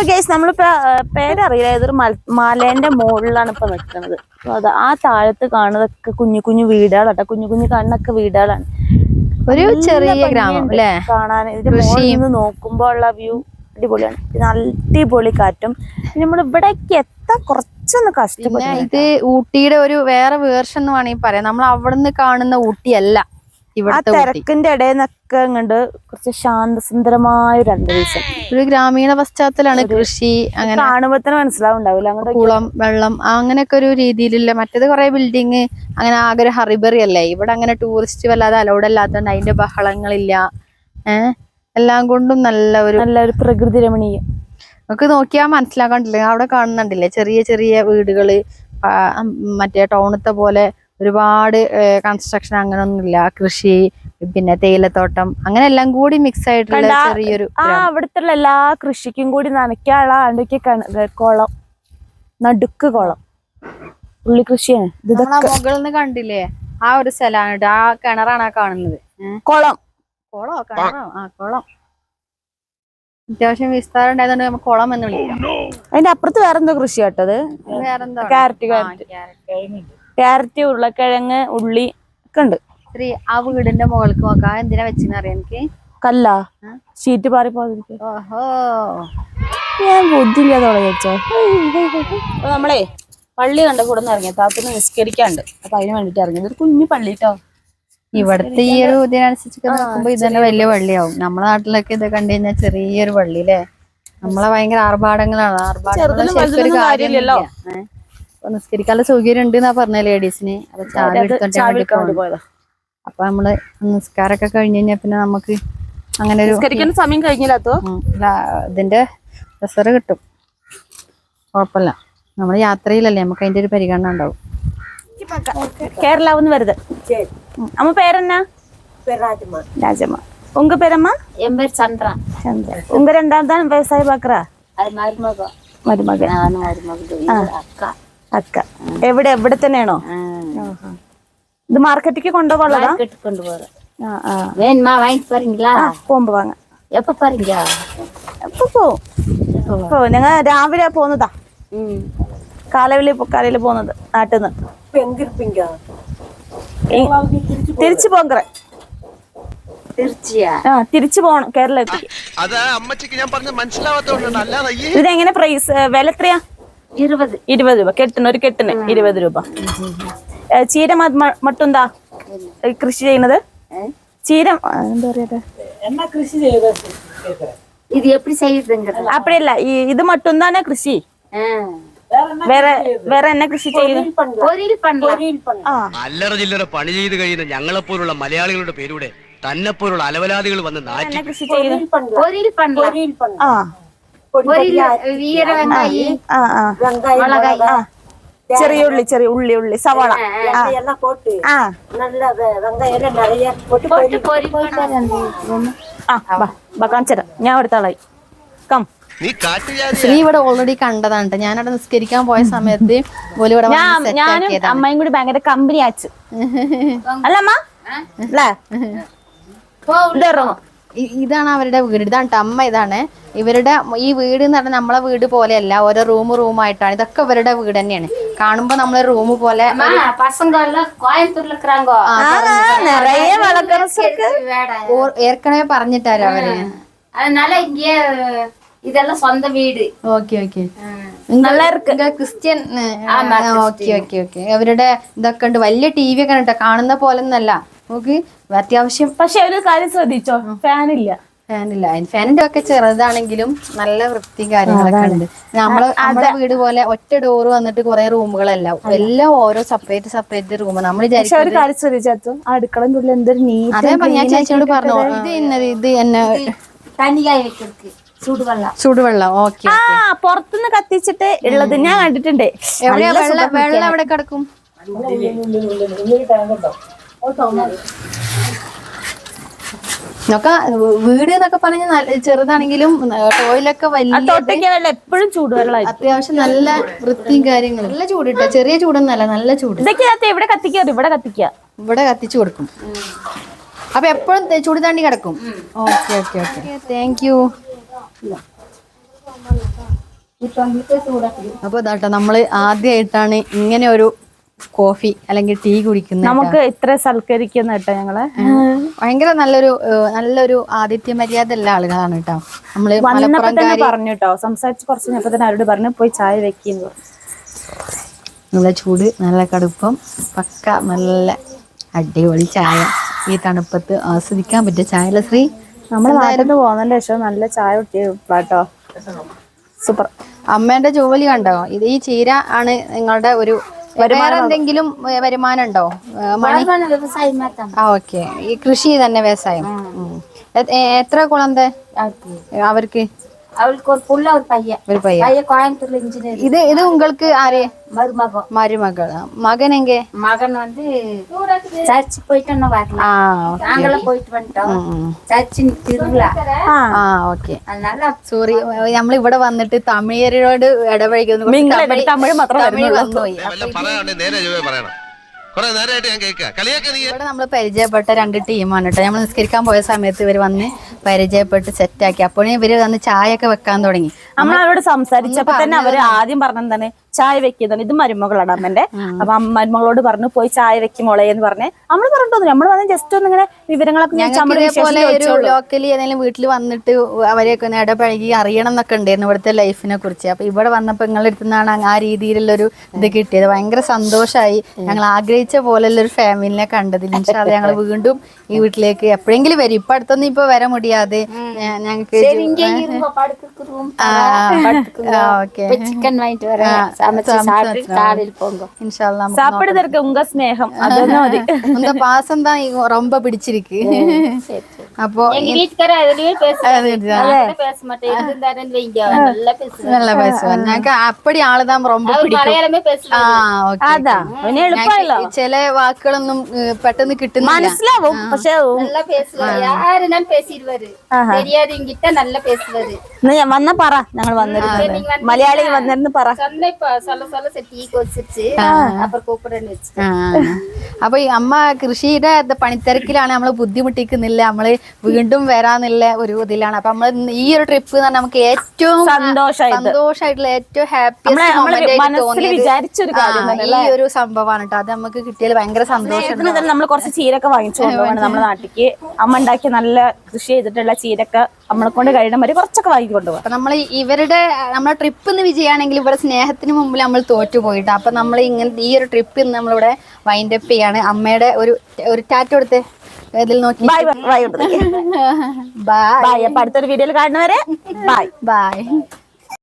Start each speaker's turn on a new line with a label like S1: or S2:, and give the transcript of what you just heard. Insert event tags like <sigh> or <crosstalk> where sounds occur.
S1: അപ്പൊ ഗൈസ് നമ്മളിപ്പോ പേരറിയില്ല. ഏതൊരു മല- മലേന്റെ മുകളിലാണ് ഇപ്പൊ നിൽക്കുന്നത് അത് ആ താഴത്ത് കാണുന്നതൊക്കെ കുഞ്ഞു കുഞ്ഞു വീടുകളാട്ടോ. കുഞ്ഞു കുഞ്ഞു കാണുന്നൊക്കെ വീടുകളാണ്.
S2: ഒരു ചെറിയ ഗ്രാമം അല്ലേ?
S1: കാണാൻ. ഇതിന്റെ മുകളിൽ നിന്ന് നോക്കുമ്പോ ഉള്ള വ്യൂ അടിപൊളിയാണ്. നല്ല അടിപൊളി കാറ്റും. പിന്നെ നമ്മൾ ഇവിടേക്ക് എത്താൻ കുറച്ചൊന്ന് കഷ്ടപ്പെട്ടു
S2: ഇത് ഊട്ടിയുടെ ഒരു വേറെ വേർഷൻ എന്ന് വേണമെങ്കിൽ പറയാം. നമ്മൾ അവിടെ നിന്ന് കാണുന്ന ഊട്ടിയല്ല.
S1: ആ തിരക്കിന്റെ ഇടയിൽ നിന്നൊക്കെ ഇങ്ങോട്ട് കുറച്ച് ശാന്തസുന്ദരമായ ഒരു അന്തരീക്ഷം
S2: ഒരു ഗ്രാമീണ പശ്ചാത്തലാണ് കൃഷി അങ്ങനെ
S1: കാണുമ്പോ തന്നെ മനസ്സിലാവുണ്ടാവില്ല. അങ്ങോട്ട്
S2: കുളം വെള്ളം അങ്ങനെയൊക്കെ ഒരു രീതിയിലുള്ള മറ്റേത് കുറെ ബിൽഡിങ് അങ്ങനെ ആകെ ഒരു ഹറിബറി അല്ലേ? ഇവിടെ അങ്ങനെ ടൂറിസ്റ്റ് വല്ലാതെ അലൗഡ് അല്ലാത്തതുകൊണ്ട് അതിന്റെ ബഹളങ്ങളില്ല. ഏഹ് എല്ലാം കൊണ്ടും നല്ല ഒരു
S1: നല്ലൊരു പ്രകൃതി രമണീയം.
S2: നമുക്ക് നോക്കിയാൽ മനസ്സിലാക്കണ്ടില്ലേ അവിടെ കാണുന്നുണ്ടല്ലേ? ചെറിയ ചെറിയ വീടുകൾ മറ്റേ ടൗണത്തെ പോലെ ഒരുപാട് കൺസ്ട്രക്ഷൻ അങ്ങനൊന്നുമില്ല. കൃഷി പിന്നെ തേയിലത്തോട്ടം അങ്ങനെ എല്ലാം കൂടി മിക്സ് ആയിട്ടുള്ള ചെറിയൊരു
S1: ആ അവിടുത്തെ എല്ലാ കൃഷിക്കും കൂടി നനയ്ക്കാനുള്ള ആണ്ടൊക്കെ കുളം. നടുക്ക് കുളം. ഉള്ളി കൃഷിയാണ്.
S2: മുകളിൽ നിന്ന് കണ്ടില്ലേ? ആ ഒരു സ്ഥലമാണ്. ആ കിണറാണ് ആ കാണുന്നത്.
S1: കുളം.
S2: കുളോ? കിണറോ? ആ കുളം. അത്യാവശ്യം വിസ്താരം ഉണ്ടായതുകൊണ്ട് നമുക്ക് കുളം എന്ന് വിളിക്കാം.
S1: അതിന്റെ അപ്പുറത്ത് വേറെന്തോ കൃഷി കേട്ടത്
S2: കാരറ്റ്
S1: ക്യാരറ്റ്. ക്യാരറ്റ്. ക്യാരറ്റ് ഉരുളക്കിഴങ്ങ് ഉള്ളി ഒക്കെ ഉണ്ട്.
S2: ആ വീടിന്റെ മുകൾക്ക് നോക്കാം. എന്തിനാ വെച്ചെന്ന് അറിയാം എനിക്ക്?
S1: കല്ല? ഷീറ്റ് പാറി പോകാതിരിക്കാൻ
S2: ഓഹോ.
S1: ഞാൻ ബുദ്ധിയില്ലാതെ വെച്ചോ നമ്മളേ പള്ളി കണ്ട കൂടെ ഇറങ്ങിയ താത്തിന് നിസ്കരിക്കാണ്ട്. അപ്പൊ അതിന് വേണ്ടിട്ട് ഇറങ്ങിയത് ഒരു കുഞ്ഞു പള്ളി കേട്ടോ
S2: ഇവിടുത്തെ ഈ ഒരു ഇതിനനുസരിച്ചൊക്കെ നോക്കുമ്പോ ഇത് തന്നെ വലിയ പള്ളിയാവും. നമ്മളെ നാട്ടിലൊക്കെ ഇത് കണ്ടു കഴിഞ്ഞാൽ ചെറിയൊരു പള്ളി അല്ലേ നമ്മളെ ഭയങ്കര ആർഭാടങ്ങളാണ്. ആർഭാടങ്ങൾ
S1: ചെറുതിലും
S2: ശരിക്കും ഒരു
S1: വലുതിലും
S2: കാര്യമില്ലല്ലോ. നിസ്കരിക്കാനുള്ള സൗകര്യം ഉണ്ട് എന്നാ പറഞ്ഞ ലേഡീസിന് അപ്പൊ ചാവി എടുത്തോണ്ട്
S1: ചാവി
S2: വേണ്ടി
S1: എടുക്കാൻ വേണ്ടി
S2: പോകണം.
S1: പോയതാ
S2: അപ്പൊ നമ്മള് നിസ്കാരമൊക്കെ കഴിഞ്ഞ് കഴിഞ്ഞാൽ പിന്നെ നമുക്ക് അങ്ങനെ ഒരു
S1: നിസ്കരിക്കുന്ന സമയം കഴിഞ്ഞില്ലാത്തോ
S2: ഉം, ല- ഇതിന്റെ റിസറ് കിട്ടും കുഴപ്പമില്ല നമ്മൾ യാത്രയിലല്ലേ നമുക്ക് അതിന്റെ ഒരു പരിഗണന ഉണ്ടാവും
S1: കേരളാവുന്ന് വരുത് അമ്മ പേരെന്നാ രാജമ്മ உங்க பேரம்மா
S3: என் பேர் சந்திரா
S1: சந்திரா உங்க ரெண்டாவது தான் விவசாய பாக்குறா
S3: அது மருமக
S1: മരുമകൻ
S3: நானும் மருமக இது அக்கா
S1: അക്ക എവിടെ എവിടെ തന്നെയാണോ ഇത് മാർക്കറ്റിക്ക് കൊണ്ടുപോകാനുള്ളതാ
S3: மார்க்கெட் கொண்டு போறேன்
S1: ആ ആ
S3: வேணுமா வாங்கிட்டு போறீங்களா
S1: പോകുമ്പോ വാങ്ങാം
S3: எப்ப போறீங்க
S1: എപ്പോ പോവും ഇപ്പൊ ഞങ്ങൾ രാവിലെ പോന്നതാ
S3: ம்
S1: കാലവിളി കാലയിൽ പോകുന്നത് നാട്ടിൽ നിന്ന് തിരിച്ചു പോങ്കറ
S3: திருச்சியா
S1: ആ തിരിച്ചു പോണം കേരളത്തിൽ
S4: അത് അമ്മച്ചിക്ക് ഞാൻ പറഞ്ഞ മനസ്സിലാവാത്തോണ്ടാണ് അല്ലാതെ അയ്യേ
S1: ഇതെങ്ങനെ പ്രൈസ് വില എത്രയാ
S3: இருபது
S1: ഇരുപത് രൂപ കെട്ടിന് ഒരു കെട്ടിന് ഇരുപത് രൂപ ഏ, ചീര മ- മ- മട്ടുന്താ ഈ കൃഷി ചെയ്യുന്നത് ചീര ആ, എന്താ പറയാ
S3: இது எப்படி செய்யுதுங்கிறது
S1: അപ്പടിയല്ല ഈ ഇത് മട്ടുന്താനെ കൃഷി വേറെ വേറെ എന്നെ കൃഷി ചെയ്യുന്നത്
S3: பொரியல் பண்ணலாம்
S1: ആ
S4: അല്ലറ ചില്ലറ പണി ചെയ്ത് കഴിയുന്ന ഞങ്ങളെപ്പോലുള്ള മലയാളികളുടെ പേരൂടെ തന്നെപ്പോലുള്ള അലവലാദികൾ വന്ന് നാറ്റി
S1: എന്നെ കൃഷി ചെയ്യുന്നത്
S3: பொரியல் பண்ணலாம்
S1: ആ ചെറിയ ഉള്ളി ചെറിയ ഉള്ളി ഉള്ളി സവാള. എല്ലാം ഞാൻ അടുത്താളായി കം.
S2: ശ്രീ ഇവിടെ ഓൾറെഡി കണ്ടതാണ് ഞാനവിടെ നിസ്കരിക്കാൻ പോയ സമയത്ത്
S1: അമ്മയും കൂടി ഭയങ്കര കമ്പനി ആച്ചു അല്ലമ്മ അല്ലേ?
S2: ഇറങ്ങും ഇതാണ് അവരുടെ വീട്. ഇതാണ് അമ്മ ഇതാണ് ഇവരുടെ ഈ വീട് എന്ന് പറഞ്ഞാൽ നമ്മളെ വീട് പോലെയല്ല. ഓരോ റൂം റൂമായിട്ടാണ് ഇതൊക്കെ ഇവരുടെ വീട് തന്നെയാണ്. കാണുമ്പോ നമ്മളെ റൂം പോലെ ഏർക്കണേ പറഞ്ഞിട്ടാരോ
S3: അവർ? ഇതെല്ലാം
S2: സ്വന്തം വീട്.
S1: Okay okay.
S2: Christian okay okay okay. അവരുടെ ഇതൊക്കെ ഉണ്ട്. വലിയ ടി വി ഒക്കെ കാണുന്ന പോലെ ഒന്നല്ല നമുക്ക് അത്യാവശ്യം
S1: പക്ഷെ ഒരു കാര്യം ശ്രദ്ധിച്ചോ? ഫാനില്ല.
S2: ഫാനില്ല. ഫാനിന്റെ ഒക്കെ ചെറുതാണെങ്കിലും നല്ല വൃത്തി കാര്യങ്ങളൊക്കെ ഉണ്ട്. നമ്മൾ നമ്മുടെ വീട് പോലെ ഒറ്റ ഡോർ വന്നിട്ട് കുറെ റൂമുകളല്ല. എല്ലാം ഓരോ സെപ്പറേറ്റ് സെപ്പറേറ്റ് റൂമ് നമ്മൾ ഞാൻ ചേച്ചിയോട് പറഞ്ഞു ഇത്. ഇന്നത് ഇത് എന്നെ ചൂടുവെള്ളം.
S1: പുറത്തുനിന്ന് കത്തിച്ചിട്ട് ഉള്ളത് ഞാൻ കണ്ടിട്ടുണ്ട്.
S2: വെള്ളം? എവിടെ കിടക്കും? ഒക്കെ വീട് എന്നൊക്കെ പറഞ്ഞ ചെറുതാണെങ്കിലും ടോയിലൊക്കെ വലിയ
S1: എപ്പോഴും ചൂടുവെള്ളമായിരിക്കും.
S2: അത്യാവശ്യം നല്ല വൃത്തിയും കാര്യങ്ങളും. നല്ല ചൂടിട്ട ചെറിയ ചൂടൊന്നല്ല നല്ല ചൂട്.
S1: ഇതൊക്കെ ഇവിടെ കത്തിക്കാറ് ഇവിടെ കത്തിക്ക.
S2: ഇവിടെ കത്തിച്ചു കൊടുക്കും. അപ്പൊ എപ്പോഴും ചൂട് താണ്ടി കിടക്കും. Okay okay
S3: okay. Thank you
S2: അപ്പൊ ഇതാട്ടോ നമ്മൾ ആദ്യമായിട്ടാണ് ഇങ്ങനെ ഒരു കോഫി അല്ലെങ്കിൽ ടീ കുടിക്കുന്ന
S1: നമുക്ക് ഇത്ര സൽക്കരിക്കുന്ന കേട്ടോ ഞങ്ങൾ.
S2: ഭയങ്കര നല്ലൊരു നല്ലൊരു ആതിഥ്യ മര്യാദ ഉള്ള ആളുകളാണ് കേട്ടോ. നമ്മൾ
S1: വന്നപ്പോ തന്നെ പറഞ്ഞു കേട്ടോ. സംസാരിച്ച് കുറച്ച് തന്നെ അവരോട് പറഞ്ഞു പോയി ചായ വെക്കുന്നു
S2: നല്ല ചൂട് നല്ല കടുപ്പം പക്ക നല്ല അടിപൊളി ചായ. ഈ തണുപ്പത്ത് ആസ്വദിക്കാൻ പറ്റിയ ചായ ശ്രീ?
S1: നമ്മൾ നാട്ടിൽ പോകുന്നതിന്റെ ശേഷം നല്ല ചായ കുട്ടിയോ സൂപ്പർ.
S2: അമ്മേന്റെ ജോലി കണ്ടോ? ഇത് ഈ ചീര ആണ് നിങ്ങളുടെ ഒരു വേറെ എന്തെങ്കിലും വരുമാനം ഉണ്ടോ? ഓക്കെ. ഈ കൃഷി തന്നെ വ്യവസായം. എത്ര കുളം അവർക്ക്?
S3: அவளுக்கு ஒரு புள்ள ஒரு பையன்
S2: ഒരു പയ്യ
S3: பையன் கோயம்புத்தூர்ல இன்ஜினியர்
S2: ഇത് ഇത് உங்களுக்கு ആര്
S3: மருமகம்
S2: മരുമകൾ മകൻ എങ്കെ
S3: மகன் வந்து சர்ச் போயிட்டு இன்னும் வரல
S2: ആ
S3: நாங்களும் போயிட்டு வந்துட்டோம் சர்ச்சு திருவிழா
S2: ആ ഓക്കെ
S3: அதனால
S2: സോറി നമ്മൾ ഇവിടെ വന്നിട്ട് തമിഴരോട് ഇടപഴകുന്നു കുറച്ച്
S1: നിങ്ങൾ
S2: തമിഴ്
S1: തമിഴ് മാത്രം
S2: തമിഴ് വന്നുപോയി
S5: വല്ല പറയാണ്ട് നേരെ ചൊവ്വേ പറയണം കുറെ നേരമായിട്ട് ഞാൻ കേൾക്കുക കളിയാക്ക നീ
S2: ഇവിടെ നമ്മൾ പരിചയപ്പെട്ട രണ്ട് ടീമാണ് കേട്ടോ. നമ്മൾ നിസ്കരിക്കാൻ പോയ സമയത്ത് ഇവർ വന്ന് പരിചയപ്പെട്ട് സെറ്റാക്കി അപ്പോഴേ ഇവർ വന്ന് ചായ ഒക്കെ വെക്കാൻ തുടങ്ങി.
S1: നമ്മൾ അവരോട് സംസാരിച്ചപ്പോ തന്നെ അവർ ആദ്യം പറഞ്ഞെന്താണ് ചായ വെക്കുന്നതാണ്. ഇത് മരുമകളാണ് അമ്മന്റെ. അപ്പൊ മരുമകളോട് പറഞ്ഞു പോയി ചായ വെക്കുമോളെ എന്ന് പറഞ്ഞ്. നമ്മൾ പറഞ്ഞിട്ടൊന്നും നമ്മൾ പറഞ്ഞ ജസ്റ്റ് ഒന്ന് ഇങ്ങനെ വിവരങ്ങളൊക്കെ
S2: ലോക്കലി ഏതെങ്കിലും വീട്ടിൽ വന്നിട്ട് അവരെയൊക്കെ ഒന്ന് ഇടപഴകി അറിയണം എന്നൊക്കെ ഉണ്ടായിരുന്നു ഇവിടുത്തെ ലൈഫിനെ കുറിച്ച്. അപ്പൊ ഇവിടെ വന്നപ്പോ നിങ്ങളുടെ അടുത്തുനിന്നാണ് ആ രീതിയിലുള്ള ഒരു ഇത് കിട്ടിയത്. ഭയങ്കര സന്തോഷമായി ഞങ്ങൾ ആഗ്രഹിച്ച പോലെയുള്ള ഒരു ഫാമിലിനെ കണ്ടതിൽ. ഞങ്ങൾ വീണ്ടും ഈ വീട്ടിലേക്ക് എപ്പോഴെങ്കിലും വരും. ഇപ്പൊ അടുത്തൊന്നും ഇപ്പൊ വര മുടിയാതെ ഞങ്ങൾക്ക്
S1: ചിക്കൻ വാങ്ങിട്ട് വരാം. சாப்பிடுறதற்கு உங்க ஸ்நேகம்
S2: உங்க பாசம் தான் ரொம்ப பிடிச்சிருக்கு அப்போ
S3: நல்லா
S2: பேசுவேன் எனக்கு அப்படி ஆளுதான் ரொம்ப பிடிக்கும் ചില വാക്കുകളൊന്നും പെട്ടെന്ന് കിട്ടുന്ന
S1: മനസ്സിലാവും പക്ഷെ വന്നാ പറ ഞങ്ങൾ വന്നിരുന്നു മലയാളി വന്നിരുന്നു
S3: பாரு சொல்ல சொல்ல சரி டீ கொதிச்சிருச்சு அப்புறம் கூப்பிடுறேன்னு வச்சு
S2: ആ. അപ്പൊ ഈ അമ്മ കൃഷിയുടെ ഇത് പണിത്തിരക്കിലാണ് നമ്മൾ ബുദ്ധിമുട്ടിക്കുന്നില്ല നമ്മള് വീണ്ടും വരാന്നുള്ള ഒരു ഇതിലാണ് അപ്പൊ നമ്മൾ ഈ ഒരു ട്രിപ്പ് എന്ന് പറഞ്ഞാൽ നമുക്ക് ഏറ്റവും
S1: സന്തോഷായത്.
S2: സന്തോഷമായിട്ടുള്ള ഏറ്റവും
S1: നമ്മളെ- നമ്മള്
S2: ഹാപ്പിയസ്റ്റ്
S1: മനസ്സിൽ വിചാരിച്ചൊരു കാര്യം തന്നെ
S2: ഈ ഒരു സംഭവമാണ് കേട്ടോ അത് നമുക്ക് കിട്ടിയാൽ ഭയങ്കര സന്തോഷം
S1: ഇതിന് തന്നെ നമ്മൾ കുറച്ച് ചീരൊക്കെ വാങ്ങിച്ചു കൊണ്ടുപോകണം നമ്മുടെ നാട്ടിലേക്ക് അമ്മ ഉണ്ടാക്കിയ നല്ല കൃഷി ചെയ്തിട്ടുള്ള ചീരൊക്കെ നമ്മളെ കൊണ്ട് കഴിയണം വരെ കുറച്ചൊക്കെ വാങ്ങി കൊണ്ടുപോകാം
S2: അപ്പൊ നമ്മൾ ഇവരുടെ നമ്മളെ ട്രിപ്പ് ഇന്ന് വിജയാണെങ്കിൽ ഇവിടെ സ്നേഹത്തിന് മുമ്പിൽ നമ്മൾ തോറ്റു പോയിട്ട്. അപ്പൊ നമ്മൾ ഇങ്ങനെ ഈ ഒരു ട്രിപ്പ് ഇന്ന് നമ്മളിവിടെ വൈൻഡ് അപ്പ് ചെയ്യാണ്. അമ്മയുടെ ഒരു ഒരു ടാറ്റ കൊടുത്ത് ഇതിൽ നോക്കി.
S1: ബൈ ബൈ
S2: ബൈ
S1: അടുത്തൊരു വീഡിയോയിൽ കാണുന്നവരെ <laughs> ബൈ
S2: ബൈ